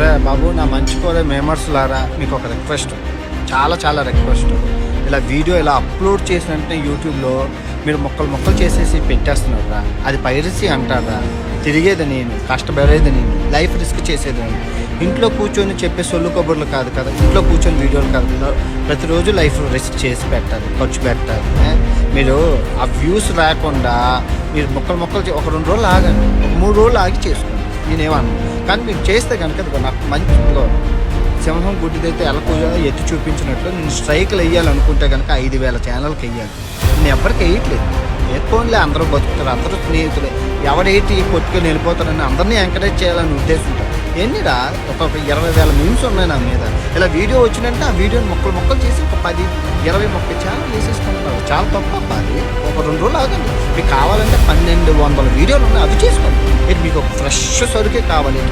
అరే బాబు నా మంచి కోరే మేమర్స్ లారా మీకు ఒక రిక్వెస్ట్ చాలా చాలా రిక్వెస్ట్ ఇలా వీడియో ఇలా అప్లోడ్ చేసిన వెంటనే యూట్యూబ్లో మీరు మొక్కలు మొక్కలు చేసేసి పెట్టేస్తున్నారా అది పైరసీ అంటారా? తిరిగేది నేను కష్టపడేది నేను లైఫ్ రిస్క్ చేసేది నేను. ఇంట్లో కూర్చొని చెప్పే సొల్లు కబుర్లు కాదు కదా ఇంట్లో కూర్చొని వీడియోలు కాదు ప్రతిరోజు లైఫ్ రిస్క్ చేసి పెట్టాలి ఖర్చు పెట్టాలి. మీరు ఆ వ్యూస్ రాకుండా మీరు మొక్కలు మొక్కలు ఒక రెండు రోజులు ఆగండి మూడు రోజులు ఆగి చేసుకోండి. నేనేమన్నా. కానీ మీరు చేస్తే కనుక నాకు మంచి సింహం గుడ్డిదైతే ఎలా కూడా ఎత్తి చూపించినట్లు నేను స్ట్రైక్లు వేయాలనుకుంటే కనుక ఐదు వేల ఛానల్కి వేయాలి. నేను ఎవరికి వేయట్లేదు. ఎక్కువలే అందరూ బతుకుతారు. అందరూ స్నేహితులే. ఎవడేటి కొట్టుకొని వెళ్ళిపోతారని అందరినీ ఎంకరేజ్ చేయాలని ఉద్దేశం ఎన్నిరా? ఒక ఇరవై వేల మీమ్స్ ఉన్నాయి నా మీద. ఇలా వీడియో వచ్చినంటే ఆ వీడియోని మొక్కలు మొక్కలు చేసి ఒక పది ఇరవై మొక్క ఛానల్ వేసేసుకుంటున్నారు. చాలా తప్ప అది ఒక రెండు రోజులు ఆగండి. మీకు కావాలంటే పన్నెండు వందల వీడియోలు ఉన్నాయి అవి చేసుకోండి. ఇది మీకు ఒక ఫ్రెష్ సరుకే కావాలి.